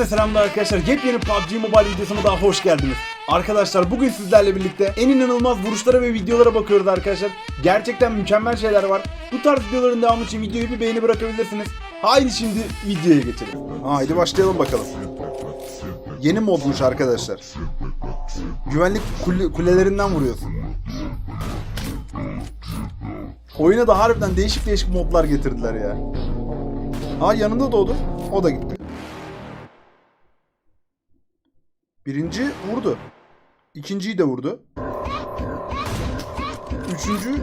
Hepinize selamlar arkadaşlar. Yepyeni PUBG Mobile videosuna daha hoş geldiniz. Arkadaşlar bugün sizlerle birlikte en inanılmaz vuruşlara ve videolara bakıyoruz arkadaşlar. Gerçekten mükemmel şeyler var. Bu tarz videoların devamı için videoyu bir beğeni bırakabilirsiniz. Haydi şimdi videoya geçelim. Haydi başlayalım bakalım. Yeni modmuş arkadaşlar. Güvenlik kule- kulelerinden vuruyorsun. Oyuna da harbiden değişik değişik modlar getirdiler ya. Aa yanında doğdu. O da gitti. Birinci vurdu. İkinciyi de vurdu. Üçüncü...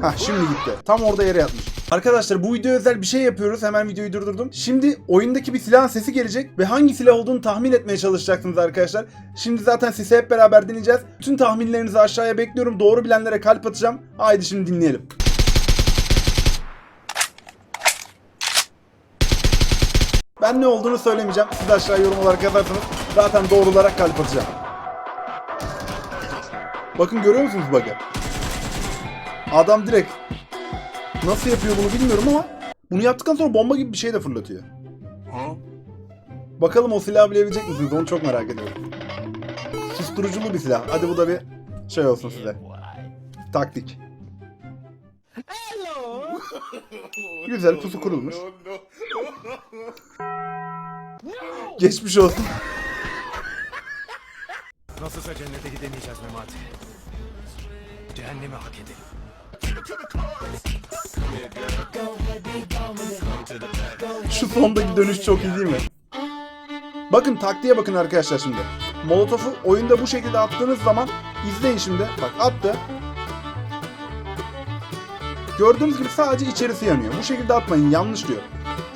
Hah şimdi gitti. Tam orada yere yatmış. Arkadaşlar bu video özel bir şey yapıyoruz. Hemen videoyu durdurdum. Şimdi oyundaki bir silahın sesi gelecek ve hangi silah olduğunu tahmin etmeye çalışacaksınız arkadaşlar. Şimdi zaten sesi hep beraber dinleyeceğiz. Bütün tahminlerinizi aşağıya bekliyorum. Doğru bilenlere kalp atacağım. Haydi şimdi dinleyelim. Ben ne olduğunu söylemeyeceğim. Siz de aşağı yorum olarak yazarsanız zaten doğru olarak kalp atacağım. Bakın görüyor musunuz bug'ı? Adam direkt nasıl yapıyor bunu bilmiyorum ama bunu yaptıktan sonra bomba gibi bir şey de fırlatıyor. Bakalım o silahı bilebilecek misiniz? Onu çok merak ediyorum. Susturuculu bir silah. Hadi bu da bir şey olsun size. Taktik. Güzel pusu kurulmuş. Geçmiş olsun. Nasılsa cennete gidemeyeceğiz Memati. Cehennemi hak edelim. Şu sondaki dönüş çok iyi değil mi? Bakın taktiğe bakın arkadaşlar şimdi. Molotof'u oyunda bu şekilde attığınız zaman izleyin şimdi. Bak attı. Gördüğünüz gibi sadece içerisi yanıyor. Bu şekilde atmayın yanlış diyor.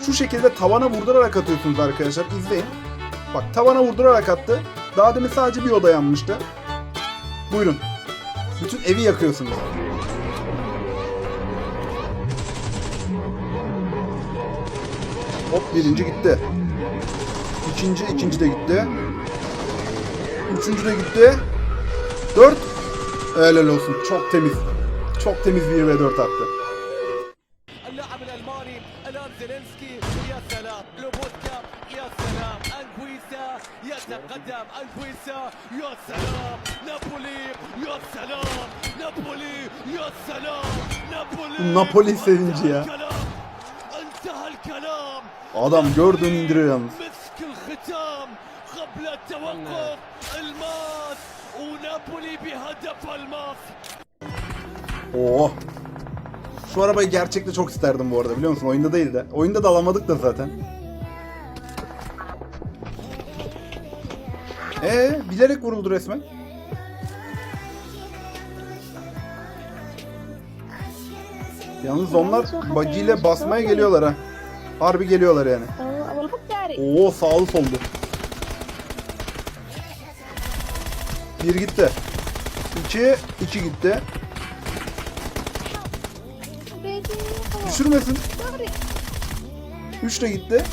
Şu şekilde tavana vurdurarak atıyorsunuz arkadaşlar. İzleyin. Bak tavana vurdurarak attı. Daha demin sadece bir oda yanmıştı. Buyurun. Bütün evi yakıyorsunuz. Hop birinci gitti. İkinci, ikinci de gitti. Üçüncü de gitti. Dört. Helal olsun. Çok temiz. Çok temiz bir ve dört attı. اللاعب الالماني الان زيلينسكي يا سلام لوبوتكا يا سلام انكويسا يتقدم انكويسا يا سلام نابولي يا سلام نابولي يا سلام نابولي Napoli sevinci ya. الكلام انتهى الكلام Adam gördüğünü indiriyor yalnız. مسك الختام قبل التوقف الماس ونابولي بهدف الماس Oo. şu arabayı gerçekte çok isterdim bu arada biliyor musun? Oyunda değil de. Oyunda da alamadık da zaten. Ee, bilerek vuruldu resmen. Yalnız onlar bagiyle basmaya geliyorlar ha. Harbi geliyorlar yani. Oo sağlı soldu. Bir gitti. İki, iki gitti. düşürmesin. 3 de gitti.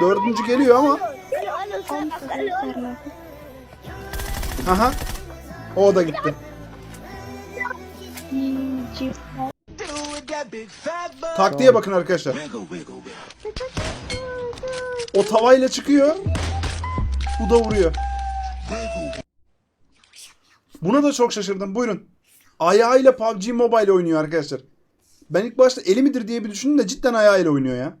Dördüncü geliyor ama. Aha. O da gitti. Taktiğe bakın arkadaşlar. O tavayla çıkıyor. Bu da vuruyor. Buna da çok şaşırdım. Buyurun. Ayağıyla PUBG Mobile oynuyor arkadaşlar. Ben ilk başta eli midir diye bir düşündüm de cidden ayağıyla oynuyor ya.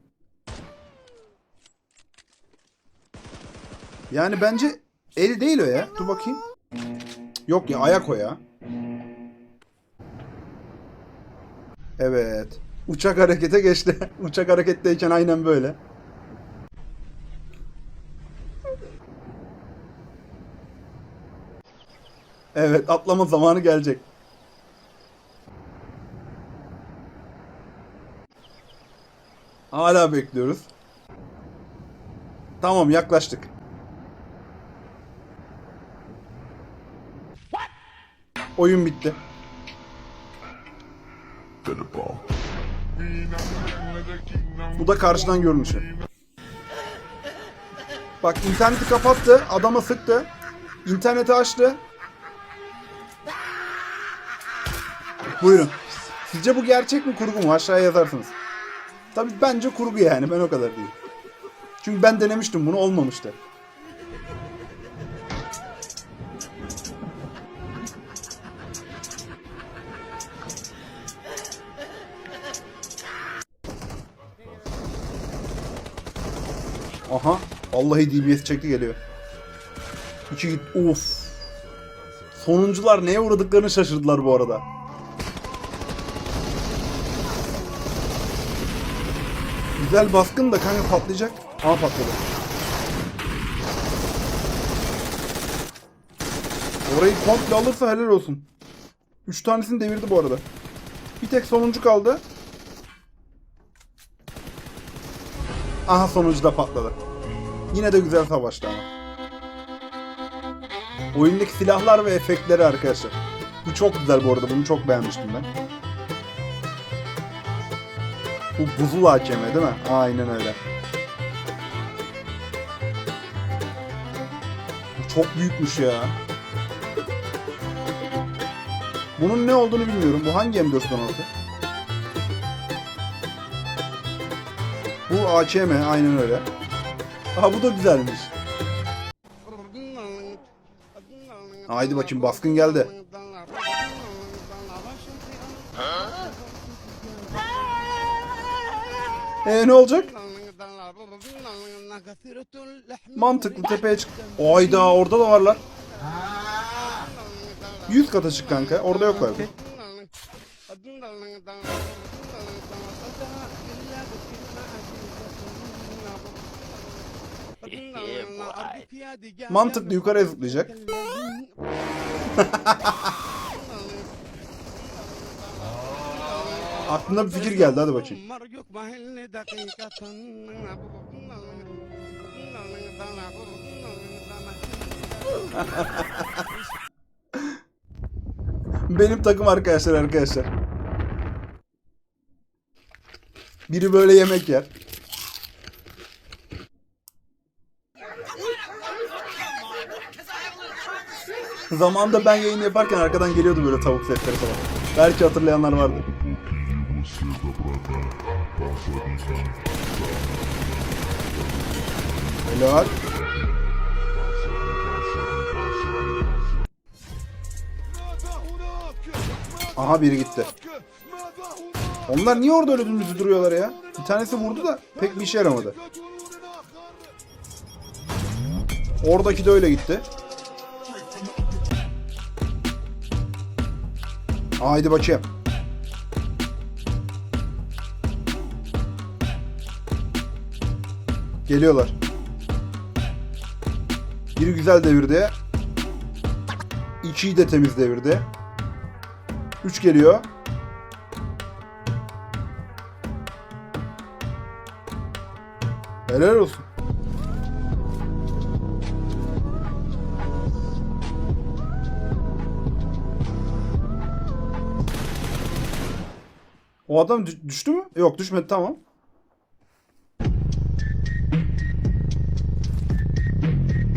Yani bence el değil o ya. Dur bakayım. Yok ya ayak o ya. Evet. Uçak harekete geçti. Uçak hareketteyken aynen böyle. Evet atlama zamanı gelecek. Hala bekliyoruz. Tamam yaklaştık. Oyun bitti. Bu da karşıdan görünüşü. Bak interneti kapattı, adama sıktı. İnterneti açtı. Buyurun. Sizce bu gerçek mi kurgu mu? Aşağıya yazarsınız. Tabii bence kurgu yani. Ben o kadar değil. Çünkü ben denemiştim bunu olmamıştı. Aha. Vallahi DBS çekti geliyor. İki git. Of. Sonuncular neye uğradıklarını şaşırdılar bu arada. Güzel baskın da kanka patlayacak. Ama patladı. Orayı komple alırsa helal olsun. Üç tanesini devirdi bu arada. Bir tek sonuncu kaldı. Aha sonuncu da patladı. Yine de güzel savaştı ama. Oyundaki silahlar ve efektleri arkadaşlar. Bu çok güzel bu arada. Bunu çok beğenmiştim ben. Bu buzul hakemi değil mi? Aynen öyle. Bu çok büyükmüş ya. Bunun ne olduğunu bilmiyorum. Bu hangi M416? Bu AKM aynen öyle. Aha bu da güzelmiş. Haydi bakayım baskın geldi. Ee ne olacak? Mantıklı tepeye çık. Ayda orada da varlar. 100 kata çık kanka. Orada yoklar. Mantıklı yukarıya zıplayacak. Aklına bir fikir geldi hadi bakayım. Benim takım arkadaşlar arkadaşlar. Biri böyle yemek yer. Zamanında ben yayın yaparken arkadan geliyordu böyle tavuk sesleri falan. Belki hatırlayanlar vardı. Helal. Aha biri gitti. Onlar niye orada öyle dümdüz duruyorlar ya? Bir tanesi vurdu da pek bir işe yaramadı. Oradaki de öyle gitti. Haydi bakayım. Geliyorlar. Biri güzel devirdi. İkiyi de temiz devirdi. Üç geliyor. Helal olsun. O adam dü- düştü mü? Yok düşmedi tamam.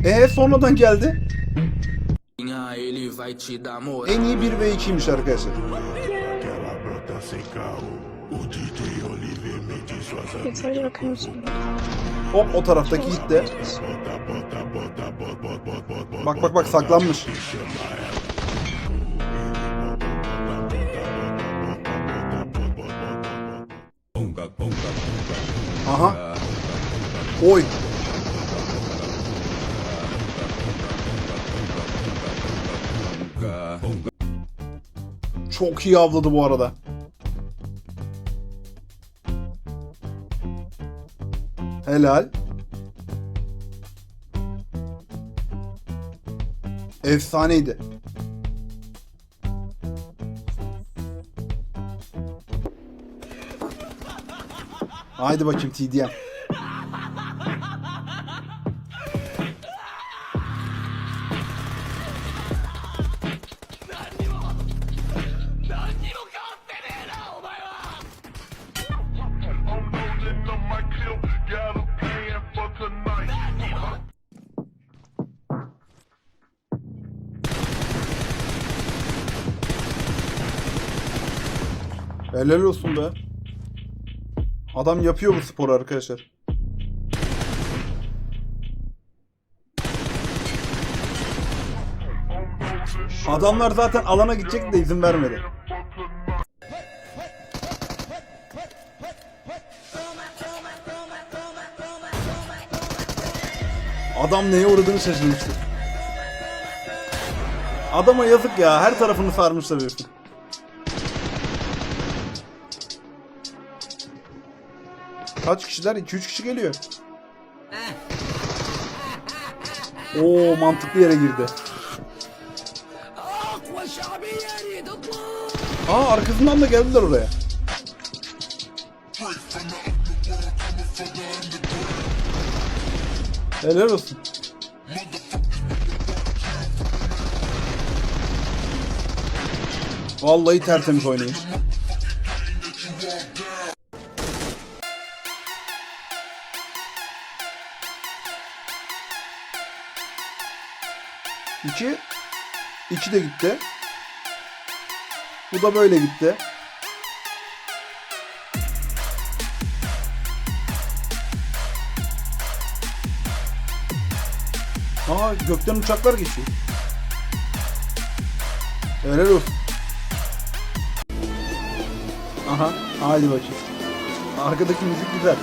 Ee sonradan geldi. En iyi 1 ve 2'ymiş arkadaşlar. Hop o taraftaki bot, bot. Bak bak bak saklanmış. Aha. Oy. Çok iyi avladı bu arada. Helal. Efsaneydi. Haydi bakayım TDM. Helal olsun be. Adam yapıyor bu sporu arkadaşlar. Adamlar zaten alana gidecek de izin vermedi. Adam neye uğradığını şaşırmıştı. Adama yazık ya. Her tarafını sarmışlar herifin. Kaç kişiler? 2-3 kişi geliyor. Oo mantıklı yere girdi. Aa arkasından da geldiler oraya. Helal olsun. Vallahi tertemiz oynayın. İki. İki de gitti. Bu da böyle gitti. Aa gökten uçaklar geçiyor. Helal olsun. Aha haydi bakayım. Arkadaki müzik güzel.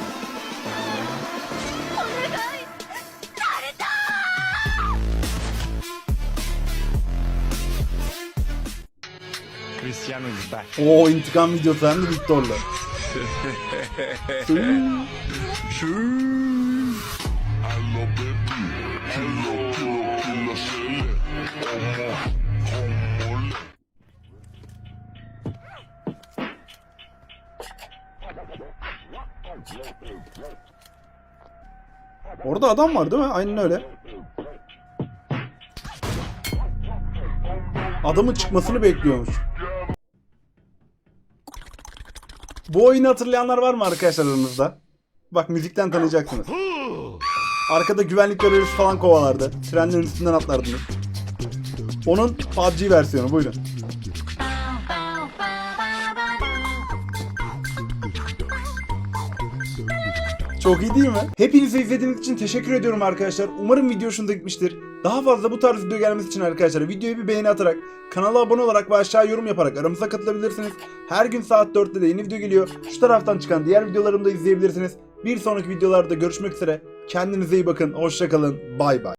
Cristiano is back. Oo intikam videosu hem de Victor'la. Orada adam var değil mi? Aynen öyle. Adamın çıkmasını bekliyormuş. Bu oyunu hatırlayanlar var mı arkadaşlar aranızda? Bak müzikten tanıyacaksınız. Arkada güvenlik görevlisi falan kovalardı. Trenlerin üstünden atlardınız. Onun PUBG versiyonu buyurun. Çok iyi değil mi? Hepinize izlediğiniz için teşekkür ediyorum arkadaşlar. Umarım video hoşunuza gitmiştir. Daha fazla bu tarz video gelmesi için arkadaşlar videoyu bir beğeni atarak, kanala abone olarak ve aşağı yorum yaparak aramıza katılabilirsiniz. Her gün saat 4'te de yeni video geliyor. Şu taraftan çıkan diğer videolarımı da izleyebilirsiniz. Bir sonraki videolarda görüşmek üzere. Kendinize iyi bakın. Hoşçakalın. Bay bay.